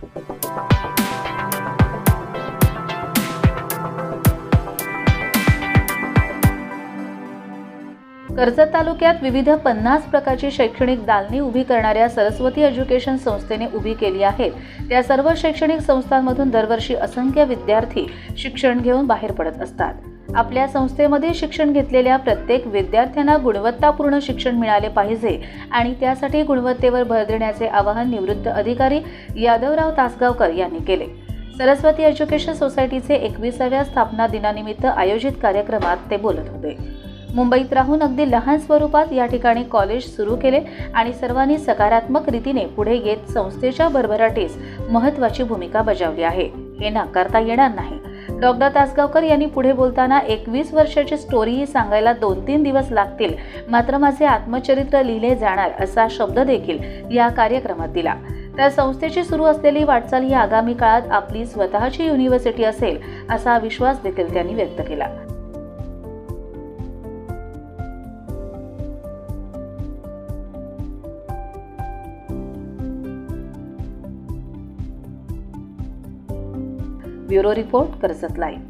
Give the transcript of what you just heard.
Thank you. Karjat तालुक्यात विविध पन्नास प्रकारची शैक्षणिक दालने उभी करणाऱ्या सरस्वती एज्युकेशन संस्थेने उभी केली आहेत. त्या सर्व शैक्षणिक संस्थांमधून दरवर्षी असंख्य विद्यार्थी शिक्षण घेऊन बाहेर पडत असतात. आपल्या संस्थेमध्ये शिक्षण घेतलेल्या प्रत्येक विद्यार्थ्यांना गुणवत्तापूर्ण शिक्षण मिळाले पाहिजे आणि त्यासाठी गुणवत्तेवर भर देण्याचे आवाहन निवृत्त अधिकारी यादवराव तासगावकर यांनी केले. सरस्वती एज्युकेशन सोसायटीचे एकविसाव्या स्थापना दिनानिमित्त आयोजित कार्यक्रमात ते बोलत होते. मुंबईत राहून अगदी लहान स्वरूपात या ठिकाणी कॉलेज सुरू केले आणि सर्वांनी सकारात्मक रीतीने पुढे येत संस्थेच्या भरभराटीस महत्त्वाची भूमिका बजावली आहे. हे नाकारता येणार नाही. डॉक्टर तासगावकर यांनी पुढे बोलताना एकवीस वर्षाची स्टोरीही सांगायला दोन तीन दिवस लागतील. मात्र माझे आत्मचरित्र लिहिले जाणार असा शब्द देखील या कार्यक्रमात दिला. तर संस्थेची सुरू असलेली वाटचाल ही आगामी काळात आपली स्वतःची युनिव्हर्सिटी असेल असा विश्वास देखील त्यांनी व्यक्त केला. Bureau report Karjat live.